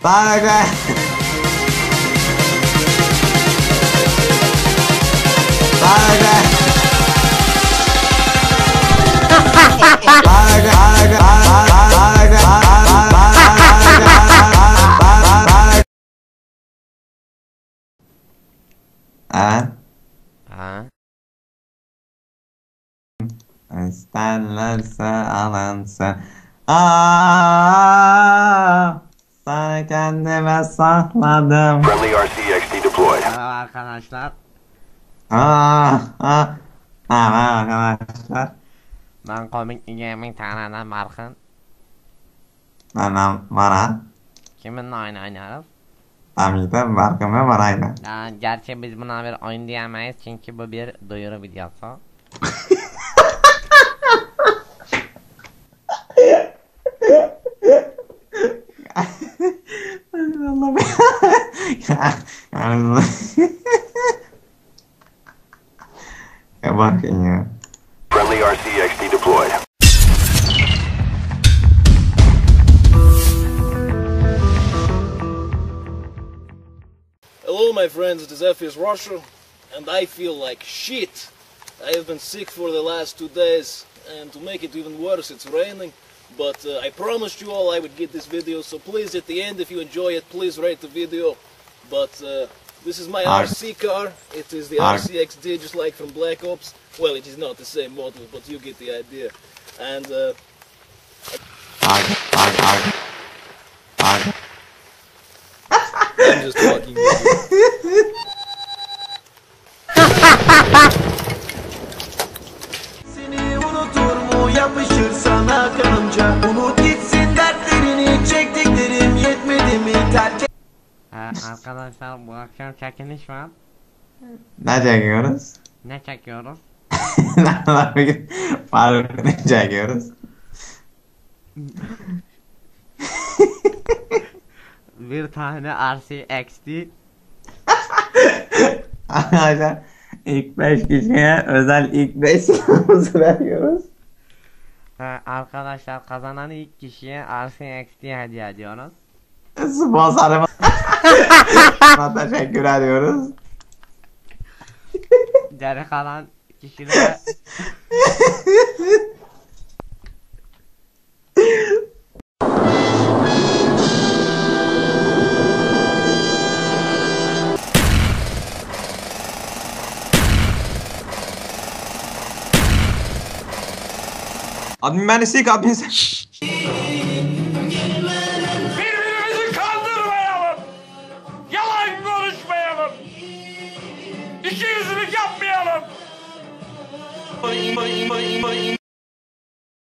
Fala, galera! Fala, galera! Ah. Ha? isterlerse alınsın. Aa, sana kendime sakladım. Friendly RCXD deployed. Merhaba arkadaşlar. Aa, aa. Ha, arkadaşlar. Ben komik gaming tanrıdan Markın. Benim bana. Kiminle oyun oynuyoruz? Tabii barkımı varaydı. Ya, gerçi biz buna bir oyun diyemeyiz çünkü bu bir duyuru videosu. Ya bakın ya. Friendly RCXD deployed. Hello, my friends, it is FS Russia, and I feel like shit. I have been sick for the last two days, and to make it even worse, it's raining. But uh, I promised you all I would get this video, so please, at the end, if you enjoy it, please rate the video. But uh, this is my. RC car. It is the. RCXD, just like from Black Ops. Well, it is not the same model, but you get the idea. And uh, sana kanımca Unut gitsin dertlerini çektiklerim yetmedi mi terk Ha, arkadaşlar bu akşam çekiliş var. Ne çekiyoruz? Ne çekiyoruz? Faruk ne çekiyoruz? Bir tane RCXD. Arkadaşlar ilk 5 kişiye özel ilk 5 sıramızı veriyoruz. Ha, arkadaşlar kazanan ilk kişiye RCXD hediye ediyoruz. Sponsoruma teşekkür ediyoruz. Geri kalan kişilere Admin beni sik admin sen. Birbirimizi kandırmayalım. Yalan konuşmayalım. İki yüzlülük yapmayalım.